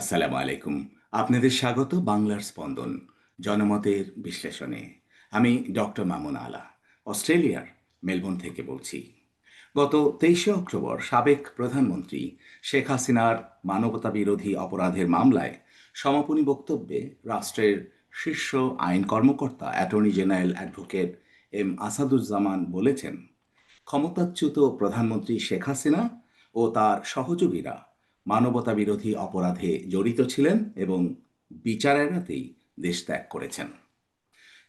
আসসালামু আলাইকুম। আপনাদের স্বাগত বাংলার স্পন্দন, জনমতের বিশ্লেষণে। আমি ডক্টর মামুন আলা, অস্ট্রেলিয়ার মেলবোর্ন থেকে বলছি। গত তেইশে অক্টোবর সাবেক প্রধানমন্ত্রী শেখ হাসিনার মানবতা বিরোধী অপরাধের মামলায় সমাপনী বক্তব্যে রাষ্ট্রের শীর্ষ আইন কর্মকর্তা attorney general advocate M Asaduzzaman বলেছেন, ক্ষমতাচ্যুত প্রধানমন্ত্রী শেখ হাসিনা ও তার সহযোগীরা মানবতা বিরোধী অপরাধে জড়িত ছিলেন এবং বিচার এড়াতেই দেশ ত্যাগ করেছেন।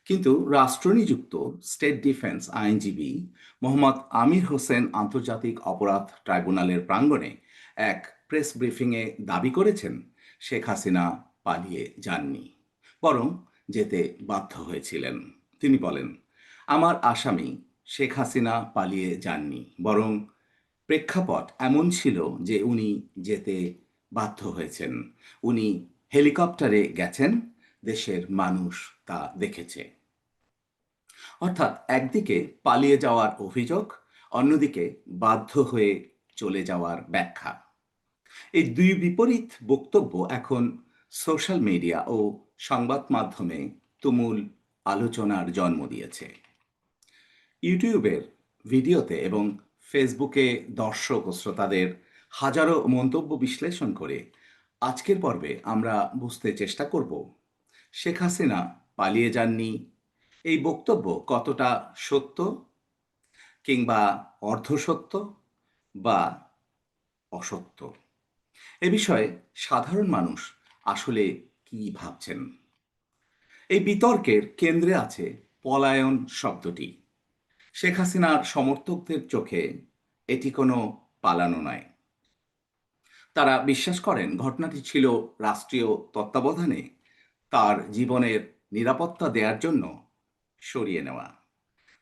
কিন্তু রাষ্ট্রনিযুক্ত স্টেট ডিফেন্স আইনজীবী মোহাম্মদ আমির হোসেন আন্তর্জাতিক অপরাধ ট্রাইব্যুনালের প্রাঙ্গণে এক প্রেস ব্রিফিংয়ে দাবি করেছেন, শেখ হাসিনা পালিয়ে যাননি, বরং যেতে বাধ্য হয়েছিলেন। তিনি বলেন, আমার আসামি শেখ হাসিনা পালিয়ে যাননি, বরং প্রেক্ষাপট এমন ছিল যে উনি যেতে বাধ্য হয়েছেন। উনি হেলিকপ্টারে গেছেন, দেশের মানুষ তা দেখেছে। অর্থাৎ একদিকে পালিয়ে যাওয়ার অভিযোগ, অন্যদিকে বাধ্য হয়ে চলে যাওয়ার ব্যাখ্যা। এই দুই বিপরীত বক্তব্য এখন সোশ্যাল মিডিয়া ও সংবাদ মাধ্যমে তুমুল আলোচনার জন্ম দিয়েছে। ইউটিউবের ভিডিওতে এবং ফেসবুকে দর্শক ও শ্রোতাদের হাজারো মন্তব্য বিশ্লেষণ করে আজকের পর্বে আমরা বুঝতে চেষ্টা করব, শেখ হাসিনা পালিয়ে যাননি, এই বক্তব্য কতটা সত্য কিংবা অর্ধসত্য বা অসত্য? এ বিষয়ে সাধারণ মানুষ আসলে কি ভাবছেন? এই বিতর্কের কেন্দ্রে আছে পলায়ন শব্দটি। শেখ হাসিনার সমর্থকদের চোখে এটি কোনো পালানো নয়। তারা বিশ্বাস করেন ঘটনাটি ছিল রাষ্ট্রীয় তত্ত্বাবধানে তার জীবনের নিরাপত্তা দেওয়ার জন্য সরিয়ে নেওয়া।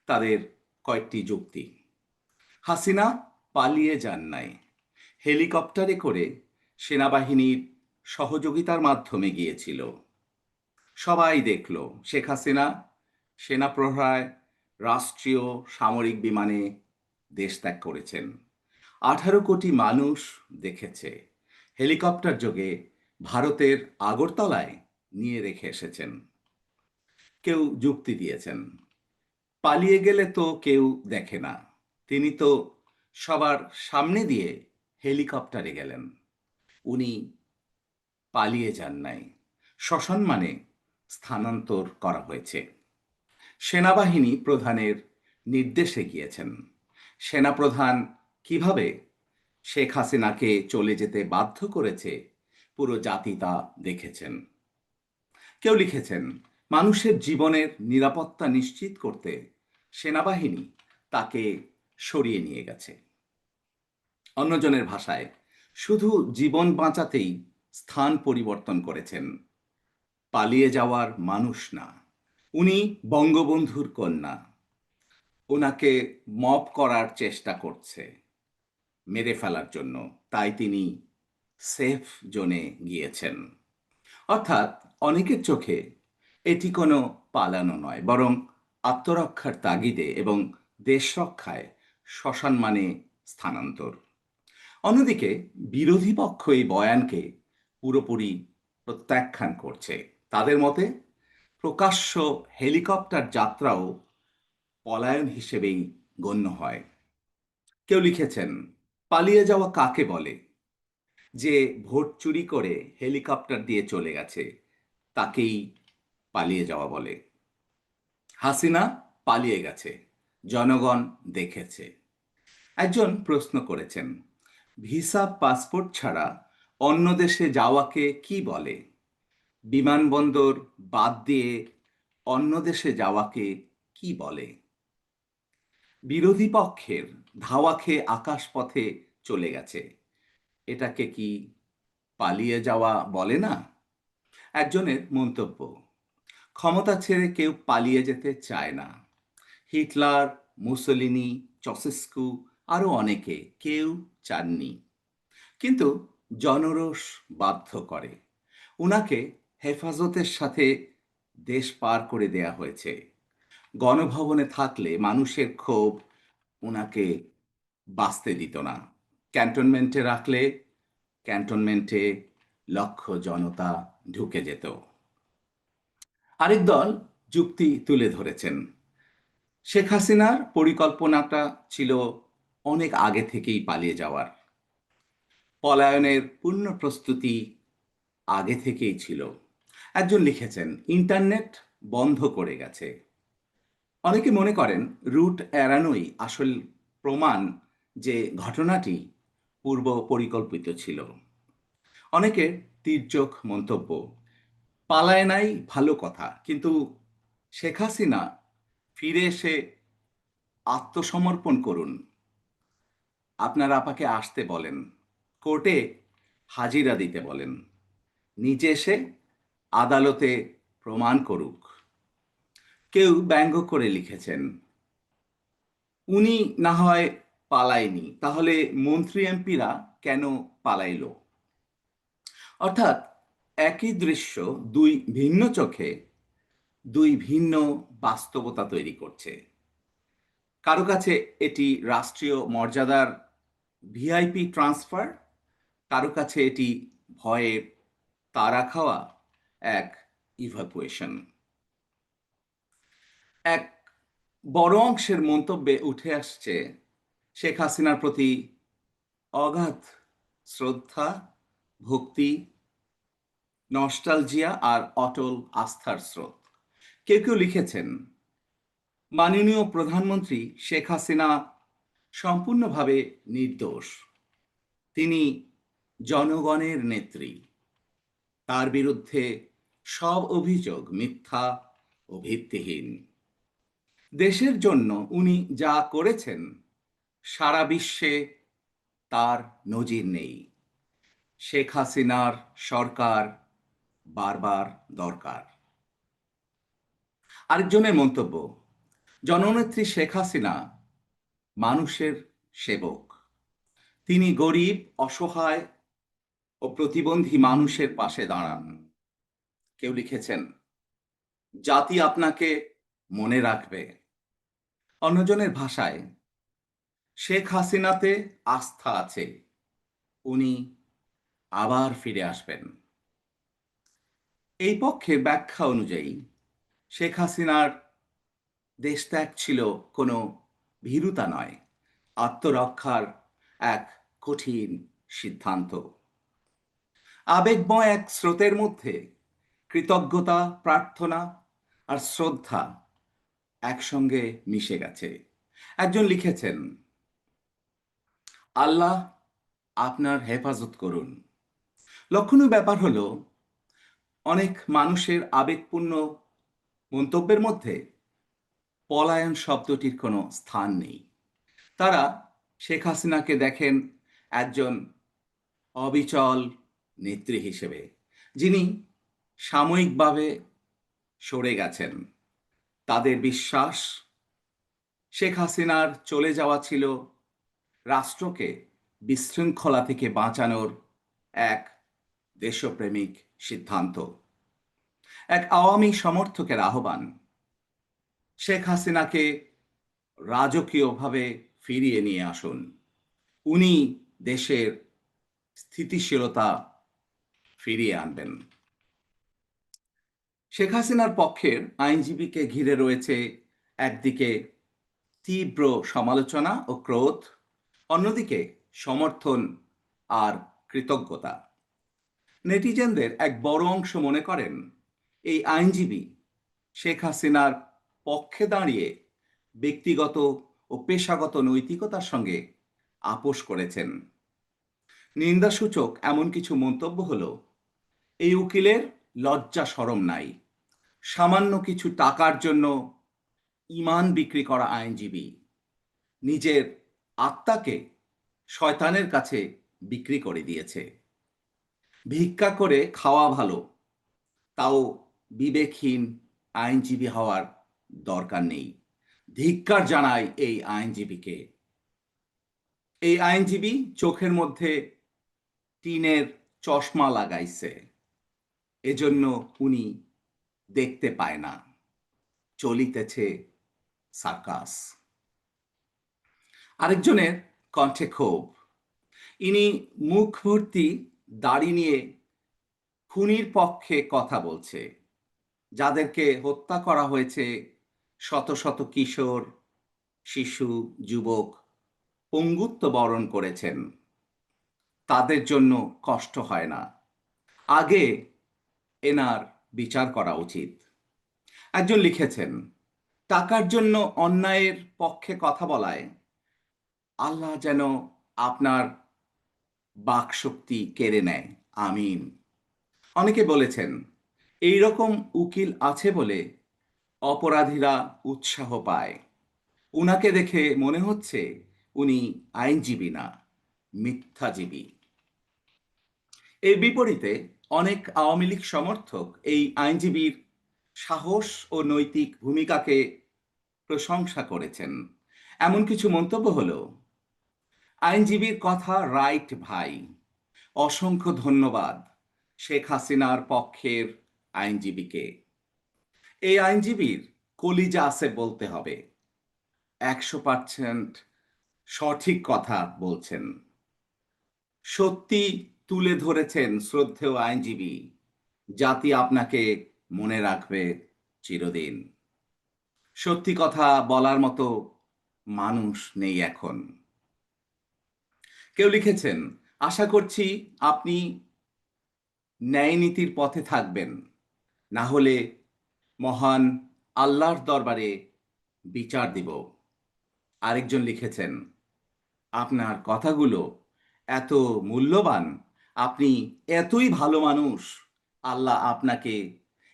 তাদের কয়েকটি যুক্তি। হাসিনা পালিয়ে যান নাই। হেলিকপ্টারে করে সেনাবাহিনীর সহযোগিতার মাধ্যমে গিয়েছিল। সবাই দেখল শেখ হাসিনা সেনা প্রহরায় রাষ্ট্রীয় সামরিক বিমানে দেশ ত্যাগ করেছেন। আঠারো কোটি মানুষ দেখেছে। হেলিকপ্টার যোগে ভারতের আগরতলায় নিয়ে রেখে এসেছেন। কেউ যুক্তি দিয়েছেন। পালিয়ে গেলে তো কেউ দেখে না। তিনি তো সবার সামনে দিয়ে হেলিকপ্টারে গেলেন। উনি পালিয়ে যান নাই। সসম্মানে স্থানান্তর করা হয়েছে। সেনাবাহিনী প্রধানের নির্দেশে গিয়েছেন। সেনাপ্রধান কীভাবে শেখ হাসিনাকে চলে যেতে বাধ্য করেছে, পুরো জাতি তা দেখেছেন। কেউ লিখেছেন, মানুষের জীবনের নিরাপত্তা নিশ্চিত করতে সেনাবাহিনী তাকে সরিয়ে নিয়ে গেছে। অন্যজনের ভাষায়, শুধু জীবন বাঁচাতেই স্থান পরিবর্তন করেছেন, পালিয়ে যাওয়ার মানুষ না। উনি বঙ্গবন্ধুর কন্যা। ওনাকে মপ করার চেষ্টা করছে মেরে ফেলার জন্য। তাই তিনি সেফ জোনে গিয়েছেন। অর্থাৎ অনেকের চোখে এটি কোনো পালানো নয়, বরং আত্মরক্ষার তাগিদে এবং দেশ রক্ষায় শ্মশান মানে স্থানান্তর। অন্যদিকে বিরোধী পক্ষ এই বয়ানকে পুরোপুরি প্রত্যাখ্যান করছে। তাদের মতে প্রকাশ্য হেলিকপ্টার যাত্রাও পলায়ন হিসেবেই গণ্য হয়। কেউ লিখেছেন, পালিয়ে যাওয়া কাকে বলে? যে ভোট চুরি করে হেলিকপ্টার দিয়ে চলে গেছে, তাকেই পালিয়ে যাওয়া বলে। হাসিনা পালিয়ে গেছে, জনগণ দেখেছে। একজন প্রশ্ন করেছেন, ভিসা পাসপোর্ট ছাড়া অন্য দেশে যাওয়াকে কি বলে? বিমানবন্দর বাদ দিয়ে অন্য দেশে যাওয়াকে কি বলে? বিরোধী পক্ষের ধাওয়া খেয়ে আকাশপথে চলে গেছে। এটাকে কি পালিয়ে যাওয়া বলে না? একজনের মন্তব্য, ক্ষমতা ছেড়ে কেউ পালিয়ে যেতে চায় না। হিটলার, মুসলিনি, চসেস্কু আরও অনেকে কেউ চাননি। কিন্তু জনরোষ বাধ্য করে। উনাকে হেফাজতের সাথে দেশ পার করে দেয়া হয়েছে। গণভবনে থাকলে মানুষের ক্ষোভ ওনাকে বাঁচতে দিত না। ক্যান্টনমেন্টে রাখলে ক্যান্টনমেন্টে লক্ষ জনতা ঢুকে যেত। আরেক দল যুক্তি তুলে ধরেছেন। শেখ হাসিনার পরিকল্পনাটা ছিল অনেক আগে থেকেই পালিয়ে যাওয়ার। পলায়নের পূর্ণ প্রস্তুতি আগে থেকেই ছিল। একজন লিখেছেন, ইন্টারনেট বন্ধ করে গেছে। অনেকে মনে করেন রুট এড়ানোই আসল প্রমাণ যে ঘটনাটি পূর্ব পরিকল্পিত ছিল। অনেকের তীর্যক মন্তব্য, পালায় নাই, ভালো কথা। কিন্তু শেখ হাসিনা ফিরে এসে আত্মসমর্পণ করুন। আপনার আপাকে আসতে বলেন, কোর্টে হাজিরা দিতে বলেন। নিজে এসে আদালতে প্রমাণ করুক। কেউ ব্যঙ্গ করে লিখেছেন, উনি না হয় পালায়নি, তাহলে মন্ত্রী এমপিরা কেন পালাইল? অর্থাৎ একই দৃশ্য দুই ভিন্ন চোখে দুই ভিন্ন বাস্তবতা তৈরি করছে। কারও কাছে এটি রাষ্ট্রীয় মর্যাদার ভিআইপি ট্রান্সফার, কারও কাছে এটি ভয়ে তারা খাওয়া এক ইভাকুয়েশন এক বড় অংশের মন্তব্যে উঠে আসছে শেখ হাসিনার প্রতি অগাধ শ্রদ্ধা, ভক্তি, নস্টালজিয়া আর অটল আস্থার স্রোত। কেউ কেউ লিখেছেন, মাননীয় প্রধানমন্ত্রী শেখ হাসিনা সম্পূর্ণভাবে নির্দোষ। তিনি জনগণের নেত্রী। তার বিরুদ্ধে সব অভিযোগ মিথ্যা ও ভিত্তিহীন। দেশের জন্য উনি যা করেছেন, সারা বিশ্বে তার নজির নেই। শেখ হাসিনার সরকার বারবার দরকার। আরেকজনের মন্তব্য, জননেত্রী শেখ হাসিনা মানুষের সেবক। তিনি গরিব, অসহায় ও প্রতিবন্ধী মানুষের পাশে দাঁড়ান। কেউ লিখেছেন, জাতি আপনাকে মনে রাখবে। অন্যজনের ভাষায়, শেখ হাসিনাতে আস্থা আছে, উনি আবার ফিরে আসবেন। এই পক্ষে ব্যাখ্যা অনুযায়ী, শেখ হাসিনার দেশত্যাগ ছিল কোনো ভীরুতা নয়, আত্মরক্ষার এক কঠিন সিদ্ধান্ত। আবেগময় এক স্রোতের মধ্যে কৃতজ্ঞতা, প্রার্থনা আর শ্রদ্ধা একসঙ্গে মিশে গেছে। একজন লিখেছেন, আল্লাহ আপনার হেফাজত করুন। লক্ষণীয় ব্যাপার হলো, অনেক মানুষের আবেগপূর্ণ মন্তব্যের মধ্যে পলায়ন শব্দটির কোনো স্থান নেই। তারা শেখ হাসিনাকে দেখেন একজন অবিচল নেত্রী হিসেবে, যিনি সাময়িকভাবে সরে গেছেন। তাদের বিশ্বাস, শেখ হাসিনার চলে যাওয়া ছিল রাষ্ট্রকে বিশৃঙ্খলা থেকে বাঁচানোর এক দেশপ্রেমিক সিদ্ধান্ত। এক আওয়ামী সমর্থকের আহ্বান, শেখ হাসিনাকে রাজকীয়ভাবে ফিরিয়ে নিয়ে আসুন। উনি দেশের স্থিতিশীলতা ফিরিয়ে আনবেন। শেখ হাসিনার পক্ষের আইনজীবীকে ঘিরে রয়েছে একদিকে তীব্র সমালোচনা ও ক্রোধ, অন্যদিকে সমর্থন আর কৃতজ্ঞতা। নেটিজেনদের এক বড় অংশ মনে করেন, এই আইনজীবী শেখ হাসিনার পক্ষে দাঁড়িয়ে ব্যক্তিগত ও পেশাগত নৈতিকতার সঙ্গে আপোষ করেছেন। নিন্দাসূচক এমন কিছু মন্তব্য হলো এই উকিলের লজ্জা সরম নাই। সামান্য কিছু টাকার জন্য ইমান বিক্রি করা আইনজীবী। নিজের আত্মাকে শয়তানের কাছে বিক্রি করে দিয়েছে। ভিক্ষা করে খাওয়া ভালো, তাও বিবেকহীন আইনজীবী হওয়ার দরকার নেই। ধিক্কার জানায় এই আইনজীবীকে। এই আইনজীবী চোখের মধ্যে টিনের চশমা লাগাইছে। এজন্য উনি দেখতে পায় না। চলিতেছে সার্কাস। আরেকজনের কণ্ঠে ক্ষোভ। ইনি মুখ ভর্তি দাড়ি নিয়ে খুনির পক্ষে কথা বলছে। যাদেরকে হত্যা করা হয়েছে শত শত কিশোর, শিশু, যুবক পঙ্গুত্ব বরণ করেছেন। তাদের জন্য কষ্ট হয় না। আগে এনার বিচার করা উচিত। একজন লিখেছেন, টাকার জন্য অন্যায়ের পক্ষে কথা বলায়। আল্লাহ যেন আপনার বাকশক্তি কেড়ে নেয়। আমিন। অনেকে বলেছেন এই রকম উকিল আছে বলে অপরাধীরা উৎসাহ পায়। উনাকে দেখে মনে হচ্ছে উনি আইনজীবী না, মিথ্যাজীবী। এর বিপরীতে অনেক আওয়ামী লীগ সমর্থক এই আইনজীবীর সাহস ও নৈতিক ভূমিকাকে প্রশংসা করেছেন। এমন কিছু মন্তব্য হলো, আইনজীবীর কথা রাইট ভাই। অসংখ্য ধন্যবাদ শেখ হাসিনার পক্ষের আইনজীবীকে। এই আইনজীবীর কলিজা আছে বলতে হবে। একশো পার্সেন্ট সঠিক কথা বলছেন। সত্যি তুলে ধরেছেন শ্রদ্ধেয় আইনজীবী। জাতি আপনাকে মনে রাখবে চিরদিন। সত্যি কথা বলার মতো মানুষ নেই এখন। কেউ লিখেছেন, আশা করছি আপনি ন্যায় নীতির পথে থাকবেন। না হলে মহান আল্লাহর দরবারে বিচার দিব। আরেকজন লিখেছেন, আপনার কথাগুলো এত মূল্যবান আপনি এতই ভালো মানুষ, আল্লাহ আপনাকে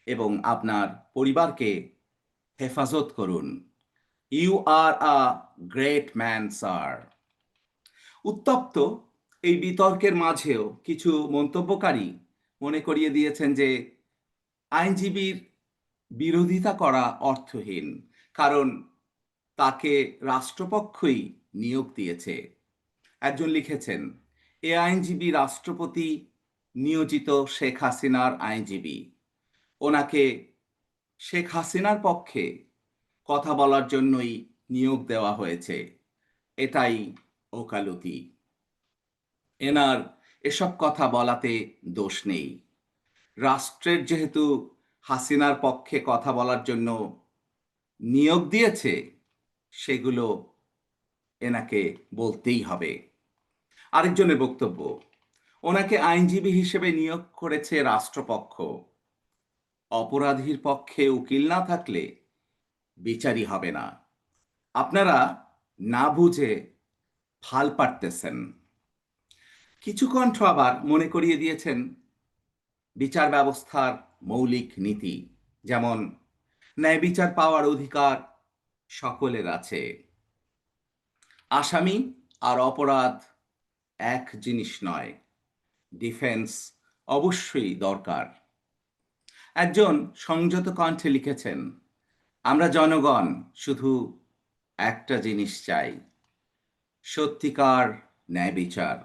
এবং আপনার পরিবারকে হেফাজত করুন। You are a great man sir উত্তপ্ত এই বিতর্কের মাঝেও কিছু মন্তব্যকারী মনে করিয়ে দিয়েছেন যে, আইনজীবীর বিরোধিতা করা অর্থহীন, কারণ তাকে রাষ্ট্রপক্ষই নিয়োগ দিয়েছে। একজন লিখেছেন এ আইনজীবী রাষ্ট্রপতি নিয়োজিত শেখ হাসিনার আইনজীবী। ওনাকে শেখ হাসিনার পক্ষে কথা বলার জন্যই নিয়োগ দেওয়া হয়েছে। এটাই ওকালতি। এনার এসব কথা বলাতে দোষ নেই। রাষ্ট্রের যেহেতু হাসিনার পক্ষে কথা বলার জন্য নিয়োগ দিয়েছে, সেগুলো এনাকে বলতেই হবে। আরেকজনের বক্তব্য, ওনাকে আইনজীবী হিসেবে নিয়োগ করেছে রাষ্ট্রপক্ষ। অপরাধীর পক্ষে উকিল না থাকলে বিচারই হবে না। আপনারা না বুঝে ফাল পারতেছেন কিছু কণ্ঠ আবার মনে করিয়ে দিয়েছেন বিচার ব্যবস্থার মৌলিক নীতি, যেমন ন্যায় বিচার পাওয়ার অধিকার সকলের আছে। আসামি আর অপরাধ এক জিনিস নয় ডিফেন্স অবশ্যই দরকার। একজন সংযত কণ্ঠে লিখেছেন, আমরা জনগণ শুধু একটা জিনিস চাই, সত্যিকার ন্যায় বিচার।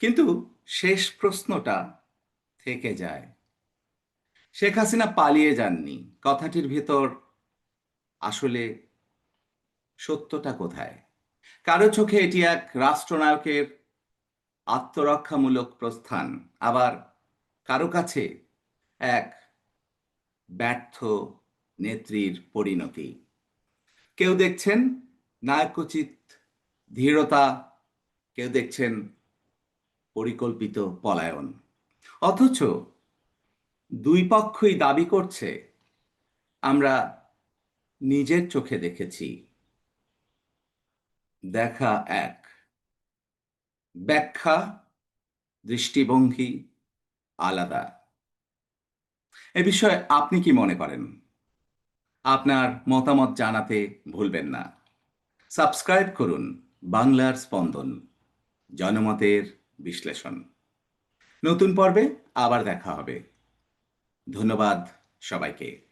কিন্তু শেষ প্রশ্নটা থেকে যায়। শেখ হাসিনা পালিয়ে যাননি, কথাটির ভেতর আসলে সত্যটা কোথায়? কারও চোখে এটি এক রাষ্ট্রনায়কের আত্মরক্ষামূলক প্রস্থান, আবার কারও কাছে এক ব্যর্থ নেত্রীর পরিণতি। কেউ দেখছেন নায়কোচিত ধীরতা, কেউ দেখছেন পরিকল্পিত পলায়ন। অথচ দুই পক্ষই দাবি করছে, আমরা নিজের চোখে দেখেছি। দেখা এক। ব্যাখ্যা, দৃষ্টিভঙ্গি আলাদা। এ বিষয়ে আপনি কি মনে করেন? আপনার মতামত জানাতে ভুলবেন না। সাবস্ক্রাইব করুন বাংলার স্পন্দন, জনমতের বিশ্লেষণ। নতুন পর্বে আবার দেখা হবে। ধন্যবাদ সবাইকে।